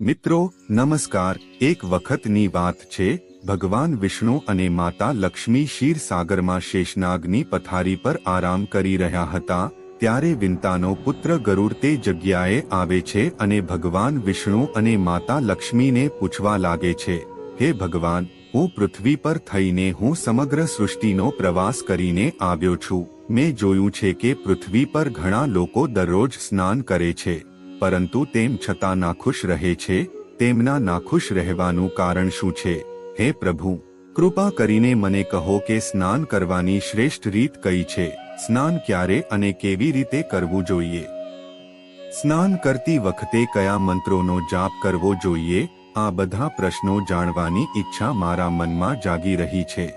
મિત્રો, નમસ્કાર. એક વખતની વાત છે, ભગવાન વિષ્ણુ અને માતા લક્ષ્મી ક્ષીરસાગરમાં શેષનાગની પથારી પર આરામ કરી રહ્યા હતા, ત્યારે વિંતાનો પુત્ર ગરુડ તે જગ્યાએ આવે છે અને ભગવાન વિષ્ણુ અને માતા લક્ષ્મીને પૂછવા લાગે છે, હે ભગવાન, હું પૃથ્વી પર થઈને હું સમગ્ર સૃષ્ટિનો પ્રવાસ કરીને આવ્યો છું. મેં જોયું છે કે પૃથ્વી પર ઘણા લોકો દરરોજ સ્નાન કરે છે. પરંતુ તેમ છતાં નાખુશ રહે છે, તેમના નાખુશ રહેવાનું કારણ શું છે? હે પ્રભુ, કૃપા કરીને મને કહો કે સ્નાન કરવાની શ્રેષ્ઠ રીત કઈ છે? સ્નાન ક્યારે અને કેવી રીતે કરવું જોઈએ? સ્નાન કરતી વખતે કયા મંત્રોનો જાપ કરવો જોઈએ? આ બધા પ્રશ્નો જાણવાની ઈચ્છા મારા મનમાં જાગી રહી છે.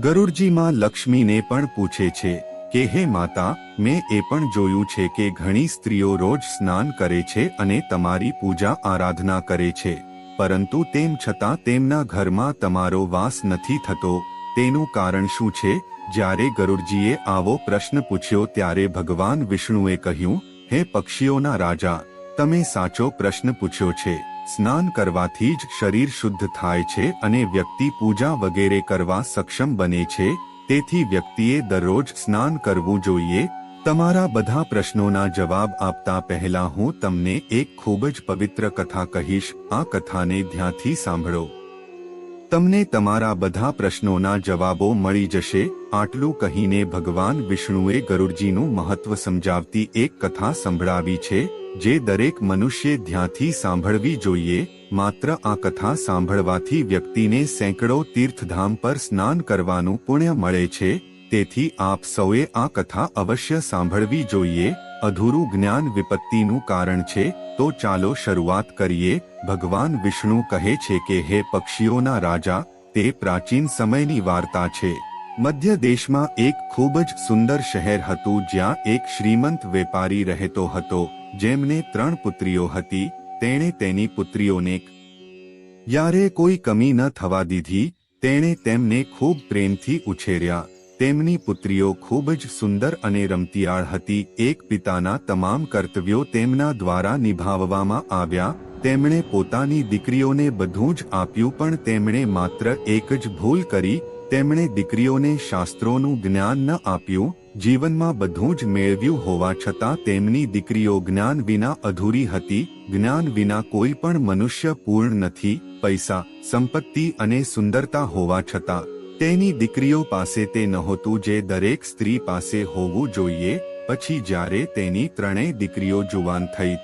ગરુડજીમાં લક્ષ્મીને પણ પૂછે છે કે, હે માતા મેં એ પણ જોયું છે કે ઘણી સ્ત્રીઓ રોજ સ્નાન કરે છે અને તમારી પૂજા આરાધના કરે છે. પરંતુ તેમ છતાં તેમના ઘરમાં તમારો વાસ નથી થતો. તેનું કારણ શું છે? જ્યારે ગરુડજીએ આવો પ્રશ્ન પૂછ્યો ત્યારે ભગવાન વિષ્ણુએ કહ્યું, હે પક્ષીઓના રાજા, તમે સાચો પ્રશ્ન પૂછ્યો છે. સ્નાન કરવાથી જ શરીર શુદ્ધ થાય છે અને વ્યક્તિ પૂજા વગેરે કરવા સક્ષમ બને છે. તેથી વ્યક્તિએ દરરોજ સ્નાન કરવું જોઈએ તમારા બધા પ્રશ્નોના જવાબ આપતા પહેલા હું તમને એક ખૂબ જ પવિત્ર કથા કહીશ. આ કથાને ધ્યાનથી સાંભળો. તમને તમારા બધા પ્રશ્નોના જવાબો મળી જશે. આટલું કહીને ભગવાન વિષ્ણુએ ગરુડજીનું મહત્વ સમજાવતી એક કથા સંભળાવી છે, જે દરેક મનુષ્ય ધ્યાનથી સાંભળવી જોઈએ. માત્ર આ કથા સાંભળવાથી વ્યક્તિને સેંકડો તીર્થધામ પર સ્નાન કરવાનું પુણ્ય મળે છે. તેથી આપ સૌએ આ કથા અવશ્ય સાંભળવી જોઈએ. અધૂરું જ્ઞાન વિપત્તિનું કારણ છે, તો ચાલો શરૂઆત કરીએ. ભગવાન વિષ્ણુ કહે છે કે, હે પક્ષીઓના રાજા, તે પ્રાચીન સમયની વાર્તા છે. મધ્ય દેશમાં એક ખૂબ જ સુંદર શહેર હતું જ્યાં એક શ્રીમંત વેપારી રહેતો હતો, જેમને ત્રણ પુત્રીઓ હતી. તેણે તેની પુત્રીઓને યારે કોઈ કમી ન થવા દીધી. તેણે તેમને ખૂબ પ્રેમથી ઉછેર્યા. તેમની પુત્રીઓ ખૂબ જ સુંદર અને રમતિયાળ હતી. એક પિતાના તમામ કર્તવ્યો તેમના દ્વારા નિભાવવામાં આવ્યા. તેમણે પોતાની દીકરીઓને બધું જ આપ્યું, પણ તેમણે માત્ર એક જ ભૂલ કરી. તેમણે દીકરીઓને શાસ્ત્રોનું જ્ઞાન ન આપ્યું. જીવનમાં બધું જ મેળવ્યું હોવા છતાં તેમની દીકરીઓ જ્ઞાન વિના અધૂરી હતી. જ્ઞાન વિના કોઈ પણ મનુષ્ય પૂર્ણ નથી. પૈસા, સંપત્તિ અને સુંદરતા હોવા છતાં તેની દીકરીઓ પાસે તે નહોતું જે દરેક સ્ત્રી પાસે હોવું જોઈએ, પછી જ્યારે તેની ત્રણેય દીકરીઓ જુવાન થઈ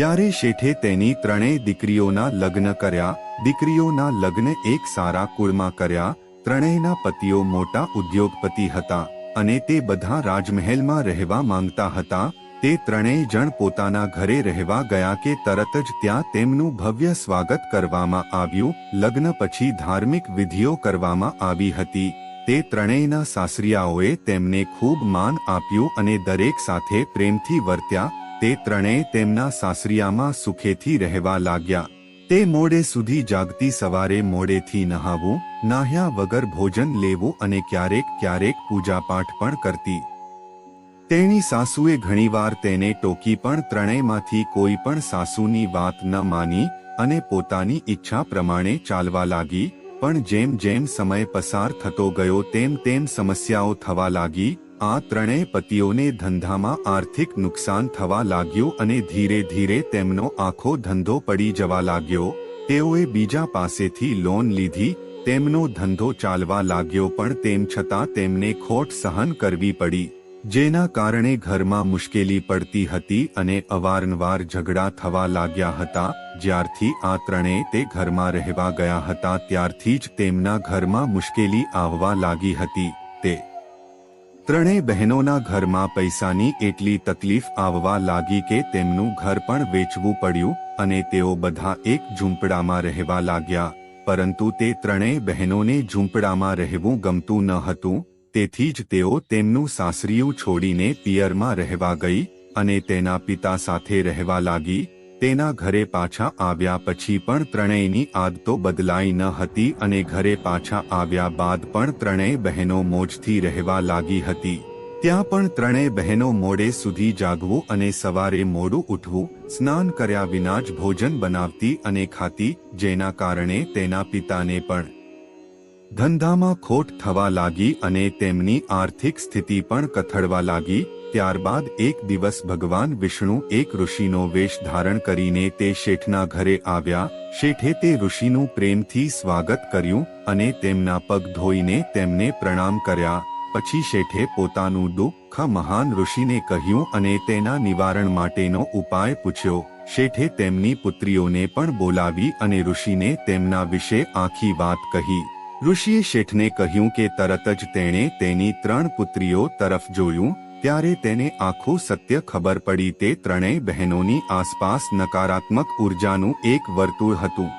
યારે શેઠે તેની ત્રણેય દીકરીઓના લગ્ન કર્યા, દીકરીઓના લગ્ન એક સારા કુળમાં કર્યા, ત્રણેયના પતિઓ મોટા ઉદ્યોગપતિ હતા, અને તે બધા રાજમહેલમાં રહેવા માંગતા હતા તે ત્રણેય જણ પોતાના ઘરે રહેવા ગયા કે તરત જ ત્યાં તેમનું ભવ્ય સ્વાગત કરવામાં આવ્યું. લગ્ન પછી ધાર્મિક વિધિઓ કરવામાં આવી હતી. તે ત્રણેયના સાસરિયાઓએ તેમને ખૂબ માન આપ્યું અને દરેક સાથે પ્રેમથી વર્ત્યા. તે ત્રણેય તેમના સાસરિયામાં સુખેથી રહેવા લાગ્યા. તે મોડે સુધી જાગતી સવારે મોડેથી નહાવું, નાહ્યા વગર ભોજન લેવું અને ક્યારેક ક્યારેક પૂજાપાઠ પણ કરતી. તેણી સાસુએ ઘણીવાર તેને ટોકી પણ ત્રણેયમાંથી કોઈ પણ સાસુની વાત ન માની અને પોતાની ઈચ્છા પ્રમાણે ચાલવા લાગી, પણ જેમ જેમ સમય પસાર થતો ગયો તેમ તેમ સમસ્યાઓ થવા લાગી, આ ત્રણેય પતિઓને ધંધામાં આર્થિક નુકસાન થવા લાગ્યું અને ધીરે ધીરે તેમનો આખો ધંધો પડી જવા લાગ્યો, તેઓએ બીજા પાસેથી લોન લીધી, તેમનો ધંધો ચાલવા લાગ્યો પણ તેમ છતાં તેમને ખોટ સહન કરવી પડી. જેના કારણે ઘરમાં મુશ્કેલી પડતી હતી અને અવારનવાર ઝઘડા થવા લાગ્યા હતા, જ્યારથી આ ત્રણેય તે ઘરમાં રહેવા ગયા હતા, ત્યારથી જ તેમના ઘરમાં મુશ્કેલી આવવા લાગી હતી. તે ત્રણેય બહેનોના ઘરમાં પૈસાની એટલી તકલીફ આવવા લાગી કે તેમનું ઘર પણ વેચવું પડ્યું અને તેઓ બધા એક ઝૂંપડામાં રહેવા લાગ્યા. પરંતુ તે ત્રણેય બહેનોને ઝૂંપડામાં રહેવું ગમતું ન હતું તેથી જ તેઓ તેમનું સાસરીયું છોડીને પિયરમાં રહેવા ગઈ અને તેના પિતા સાથે રહેવા લાગી, તેના ઘરે પાછા આવ્યા પછી પણ ત્રણેયની આદતો બદલાઈ ન હતી અને ઘરે પાછા આવ્યા બાદ પણ ત્રણેય બહેનો મોજથી રહેવા લાગી હતી. ત્યાં પણ ત્રણેય બહેનો મોડે સુધી જાગવું અને સવારે મોડું ઉઠવું, સ્નાન કર્યા વિના જ ભોજન બનાવતી અને ખાતી, જેના કારણે તેના પિતાને પણ ધંધામાં ખોટ થવા લાગી અને તેમની આર્થિક સ્થિતિ પણ કથળવા લાગી, ત્યારબાદ એક દિવસ ભગવાન વિષ્ણુ એક ઋષિનો વેશ ધારણ કરીને તે શેઠના ઘરે આવ્યા. શેઠે તે ઋષિનું પ્રેમથી સ્વાગત કર્યું અને તેમના પગ ધોઈને તેમને પ્રણામ કર્યા. પછી શેઠે પોતાનું દુઃખ મહાન ઋષિને કહ્યું અને તેના નિવારણ માટેનો ઉપાય પૂછ્યો. શેઠે તેમની પુત્રીઓને પણ બોલાવી અને ઋષિને તેમના વિશે આખી વાત કહી. ઋષિએ શેઠને કહ્યું કે તરત જ તેણે તેની ત્રણ પુત્રીઓ તરફ જોયું, ત્યારે તેને આખું સત્ય ખબર પડી તે ત્રણેય બહેનોની આસપાસ નકારાત્મક ઉર્જાનું એક વર્તુળ હતું.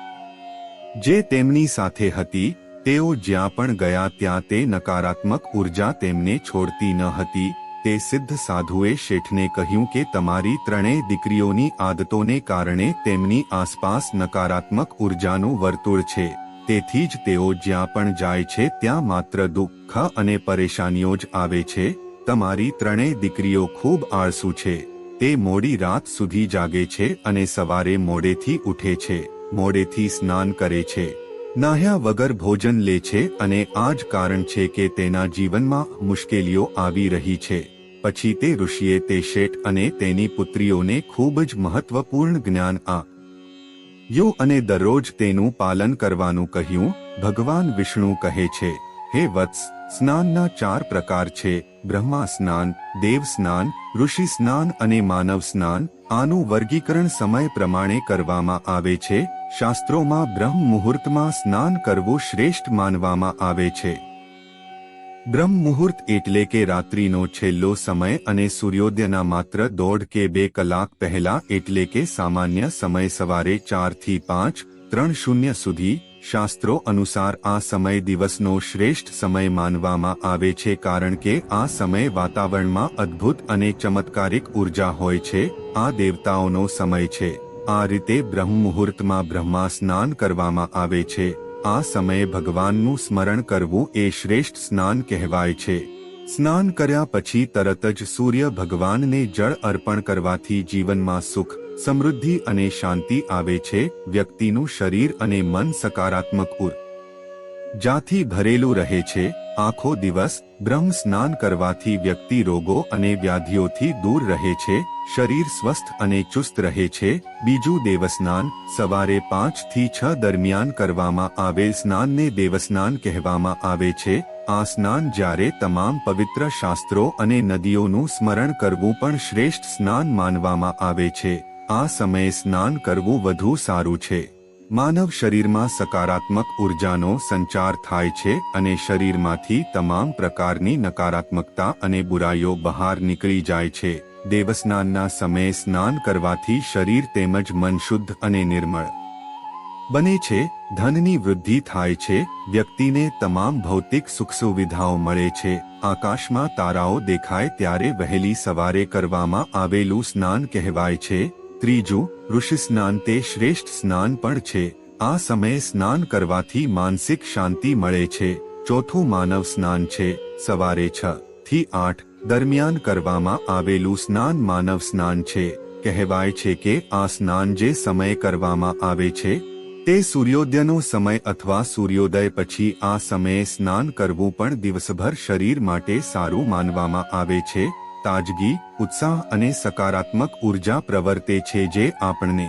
જે તેમની સાથે હતી, તેઓ જ્યાં પણ ગયા ત્યાં તે નકારાત્મક ઊર્જા તેમને છોડતી ન હતી, તે સિદ્ધ સાધુએ શેઠને કહ્યું કે તમારી ત્રણેય દીકરીઓની આદતોને કારણે તેમની આસપાસ નકારાત્મક ઉર્જાનું વર્તુળ છે. તેથી જ તેઓ જ્યાં પણ જાય છે ત્યાં માત્ર દુઃખ અને પરેશાનીઓ જ આવે છે. તમારી ત્રણેય દીકરીઓ ખૂબ આળસુ છે. તે મોડી રાત સુધી જાગે છે અને સવારે મોડેથી ઉઠે છે. મોડેથી સ્નાન કરે છે. નાહ્યા વગર ભોજન લે છે અને આ જ કારણ છે કે તેના જીવનમાં મુશ્કેલીઓ આવી રહી છે. પછી તે ઋષિએ તે શેઠ અને તેની પુત્રીઓને ખૂબ જ મહત્વપૂર્ણ જ્ઞાન આ યો અને દરરોજ તેનું પાલન કરવાનું કહ્યું, ભગવાન વિષ્ણુ કહે છે, હે વત્સ, સ્નાનના ચાર પ્રકાર છે, બ્રહ્મા સ્નાન, દેવ સ્નાન, ઋષિ સ્નાન અને માનવ સ્નાન, આનું વર્ગીકરણ સમય પ્રમાણે કરવામાં આવે છે, શાસ્ત્રોમાં બ્રહ્મ મુહૂર્તમાં સ્નાન કરવું શ્રેષ્ઠ માનવામાં આવે છે. બ્રહ્મ મુહૂર્ત એટલે કે રાત્રિનો છેલ્લો સમય અને સૂર્યોદયના માત્ર દોઢ કે બે કલાક પહેલા એટલે કે સામાન્ય સમય સવારે ચારથી પાંચ, ત્રણ શૂન્ય સુધી, શાસ્ત્રો અનુસાર આ સમય દિવસનો શ્રેષ્ઠ સમય માનવામાં આવે છે કારણ કે આ સમય વાતાવરણમાં અદ્ભુત અને ચમત્કારિક ઊર્જા હોય છે, આ દેવતાઓનો સમય છે. આ રીતે બ્રહ્મ મુહૂર્તમાં બ્રહ્મા સ્નાન કરવામાં આવે છે. આ સમયે ભગવાનનું સ્મરણ કરવું એ શ્રેષ્ઠ સ્નાન કહેવાય છે. સ્નાન કર્યા પછી તરત જ સૂર્ય ભગવાનને જળ અર્પણ કરવાથી જીવનમાં સુખ, સમૃદ્ધિ અને શાંતિ આવે છે, વ્યક્તિનું શરીર અને મન સકારાત્મક ઉર. જાથી ભરેલું રહે છે. આખો દિવસ બ્રહ્મ સ્નાન કરવાથી વ્યક્તિ રોગો અને વ્યાધિઓથી દૂર રહે છે, શરીર સ્વસ્થ અને ચુસ્ત રહે છે. બીજું દેવસ્નાન સવારે પાંચથી છ દરમિયાન કરવામાં આવેલ સ્નાનને દેવસ્નાન કહેવામાં આવે છે. આ સ્નાન જ્યારે તમામ પવિત્ર શાસ્ત્રો અને નદીઓનું સ્મરણ કરવું પણ શ્રેષ્ઠ સ્નાન માનવામાં આવે છે. આ સમયે સ્નાન કરવું વધુ સારું છે. માનવ શરીરમાં સકારાત્મક ઉર્જાનો સંચાર થાય છે અને શરીરમાંથી તમામ પ્રકારની નકારાત્મકતા અને બુરાઈઓ બહાર નીકળી જાય છે. દેવસ્નાનના સમયે સ્નાન કરવાથી શરીર તેમજ મન શુદ્ધ અને નિર્મળ બને છે. ધનની વૃદ્ધિ થાય છે. વ્યક્તિને તમામ ભૌતિક સુખ સુવિધાઓ મળે છે. આકાશમાં તારાઓ દેખાય ત્યારે વહેલી સવારે કરવામાં આવેલું સ્નાન કહેવાય છે. ત્રીજું, ઋષિ સ્નાન તે શ્રેષ્ઠ સ્નાન પણ છે. આ સમયે સ્નાન કરવાથી માનસિક શાંતિ મળે છે. ચોથું, માનવ સ્નાન છે. સવારે છ થી આઠ દરમિયાન કરવામાં આવેલું સ્નાન માનવ સ્નાન છે. કહેવાય છે કે આ સ્નાન જે સમયે કરવામાં આવે છે, તે સૂર્યોદયનો સમય અથવા સૂર્યોદય પછી આ સમયે સ્નાન કરવું પણ દિવસભર શરીર માટે સારું માનવામાં આવે છે. તાજગી, ઉત્સાહ અને સકારાત્મક ઊર્જા પ્રવર્તે છે જે આપણને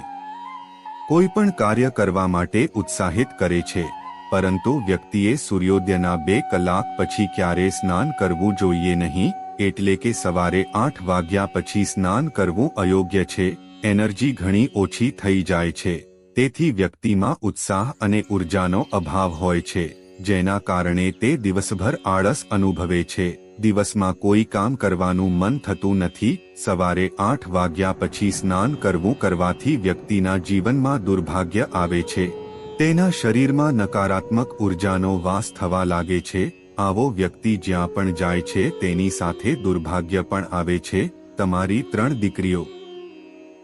કોઈ પણ કાર્ય કરવા માટે ઉત્સાહિત કરે છે. પરંતુ વ્યક્તિએ સૂર્યોદયના બે કલાક પછી ક્યારે સ્નાન કરવું જોઈએ નહીં, એટલે કે સવારે આઠ વાગ્યા પછી સ્નાન કરવું અયોગ્ય છે, એનર્જી ઘણી ઓછી થઈ જાય છે. તેથી વ્યક્તિમાં ઉત્સાહ અને ઉર્જાનો અભાવ હોય છે, જેના કારણે તે દિવસભર આળસ અનુભવે છે. દિવસમાં કોઈ કામ કરવાનું મન થતું નથી, સવારે આઠ વાગ્યા પછી સ્નાન કરવું કરવાથી વ્યક્તિના જીવનમાં દુર્ભાગ્ય આવે છે. તેના શરીરમાં નકારાત્મક ઉર્જાનો વાસ થવા લાગે છે. આવો વ્યક્તિ જ્યાં પણ જાય છે તેની સાથે દુર્ભાગ્ય પણ આવે છે. તમારી ત્રણ દીકરીઓ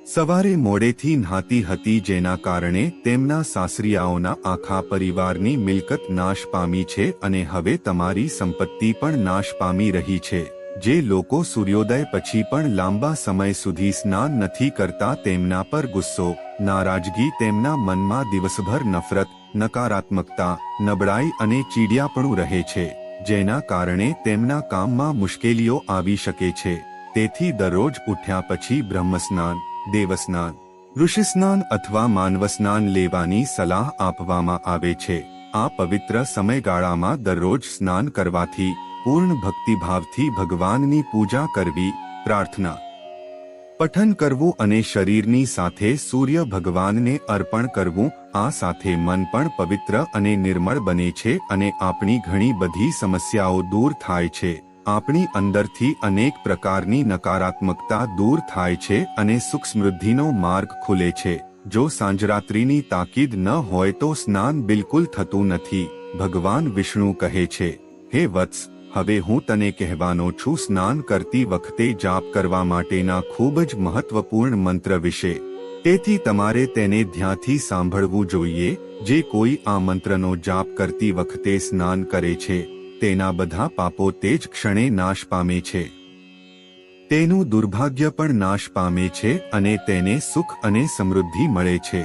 સવારે મોડેથી નહાતી હતી જેના કારણે તેમના સાસરિયાઓના આખા પરિવારની મિલકત નાશ પામી છે અને હવે તમારી સંપત્તિ પણ નાશ પામી રહી છે. જે લોકો સૂર્યોદય પછી પણ લાંબા સમય સુધી સ્નાન નથી કરતા તેમના પર ગુસ્સો, નારાજગી, તેમના મનમાં દિવસભર નફરત, નકારાત્મકતા, નબળાઈ અને ચીડિયાપણું રહે છે, જેના કારણે તેમના કામમાં મુશ્કેલીઓ આવી શકે છે. તેથી દરરોજ ઉઠ્યા પછી બ્રહ્મસ્નાન દેવસ્નાન. ઋષિસ્નાન અથવા માનવસ્નાન લેવાની સલાહ આપવામાં આવે છે. આ પવિત્ર સમયગાળામાં દરરોજ સ્નાન કરવાથી, પૂર્ણ ભક્તિભાવથી ભગવાનની પૂજા કરવી, પ્રાર્થના. પઠન કરવું અને શરીરની સાથે સૂર્ય ભગવાનને અર્પણ કરવું, આ સાથે મન પણ પવિત્ર અને નિર્મળ બને છે અને આપણી ઘણી બધી સમસ્યાઓ દૂર થાય છે. આપણી અંદરથી અનેક પ્રકારની નકારાત્મકતા દૂર થાય છે અને સુખ સમૃદ્ધિનો માર્ગ ખુલે છે. જો સાંજરાત્રિની તાકીદ ન હોય તો સ્નાન બિલકુલ થતું નથી. ભગવાન વિષ્ણુ કહે છે, હે વત્સ, હવે હું તને કહેવાનો છું, સ્નાન કરતી વખતે જાપ કરવા માટેના ખૂબ જ મહત્વપૂર્ણ મંત્ર વિશે. તેથી તમારે તેને ધ્યાનથી સાંભળવું જોઈએ, જે કોઈ આ મંત્રનો જાપ કરતી વખતે સ્નાન કરે છે. તેના બધા પાપો તે જ ક્ષણે નાશ પામે છે. તેનું દુર્ભાગ્ય પણ નાશ પામે છે અને તેને સુખ અને સમૃદ્ધિ મળે છે.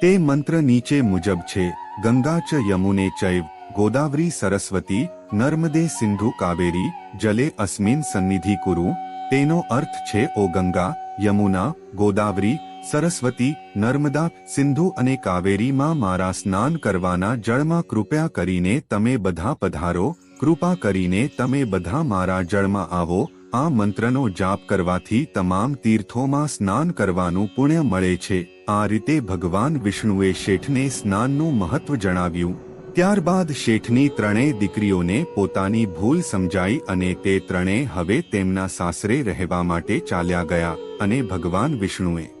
તે મંત્ર નીચે મુજબ છે, ગંગા ચ યમુને ચૈવ, ગોદાવરી સરસ્વતી, નર્મદે સિંધુ કાવેરી, જલે અસ્મિન સન્નિધિ કુરુ. તેનો અર્થ છે, ઓ ગંગા, યમુના, ગોદાવરી સરસ્વતી, નર્મદા, સિંધુ અને કાવેરીમાં મારા સ્નાન કરવાના જળમાં કૃપયા કરીને તમે બધા પધારો, કૃપા કરીને તમે બધા મારા જળમાં આવો, આ મંત્રનો જાપ કરવાથી તમામ તીર્થોમાં સ્નાન કરવાનું પુણ્ય મળે છે. આ રીતે ભગવાન વિષ્ણુએ શેઠને સ્નાનનું મહત્વ જણાવ્યું. ત્યારબાદ શેઠની ત્રણેય દીકરીઓને પોતાની ભૂલ સમજાઈ અને તે ત્રણેય હવે તેમના સાસરે રહેવા માટે ચાલ્યા ગયા અને ભગવાન વિષ્ણુએ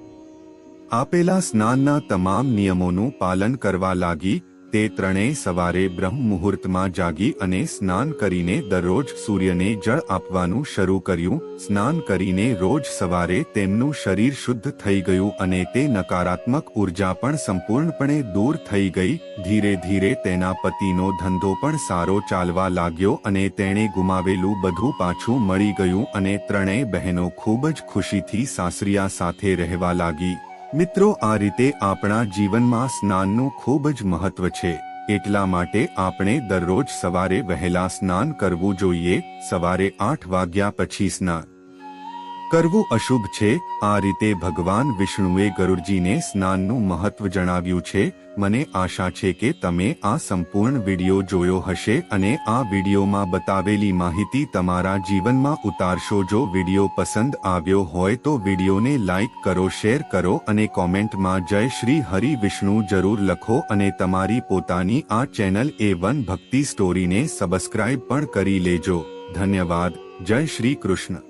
આપેલા સ્નાનના તમામ નિયમોનું પાલન કરવા લાગી, તે ત્રણેય સવારે બ્રહ્મ મુહૂર્તમાં જાગી અને સ્નાન કરીને દરરોજ સૂર્યને જળ આપવાનું શરૂ કર્યું. સ્નાન કરીને રોજ સવારે તેમનું શરીર શુદ્ધ થઈ ગયું અને તે નકારાત્મક ઊર્જા પણ સંપૂર્ણપણે દૂર થઈ ગઈ. ધીરે ધીરે તેના પતિનો ધંધો પણ સારો ચાલવા લાગ્યો અને તેણે ગુમાવેલું બધું પાછું મળી ગયું અને ત્રણેય બહેનો ખૂબ જ ખુશીથી સાસરિયા સાથે રહેવા લાગી. મિત્રો, આ રીતે આપણા જીવનમાં સ્નાનનું ખૂબ જ મહત્વ છે. એટલા માટે આપણે દરરોજ સવારે વહેલા સ્નાન કરવું જોઈએ. સવારે આઠ વાગ્યા પછી સ્નાન. કરવું અશુભ છે. આ રીતે ભગવાન વિષ્ણુએ ગરુડજીને સ્નાનનું મહત્વ જણાવ્યું છે. મને આશા છે કે તમે આ સંપૂર્ણ વિડિયો જોયો હશે અને આ વિડિયોમાં બતાવેલી માહિતી તમારા જીવનમાં ઉતારશો. જો વિડિયો પસંદ આવ્યો હોય તો વિડિયોને લાઇક કરો, શેર કરો અને કોમેન્ટમાં જય શ્રી હરિ વિષ્ણુ જરૂર લખો અને તમારી પોતાની આ ચેનલ એ વન ભક્તિ સ્ટોરીને સબસ્ક્રાઇબ પણ કરી લેજો. ધન્યવાદ. જય શ્રી કૃષ્ણ.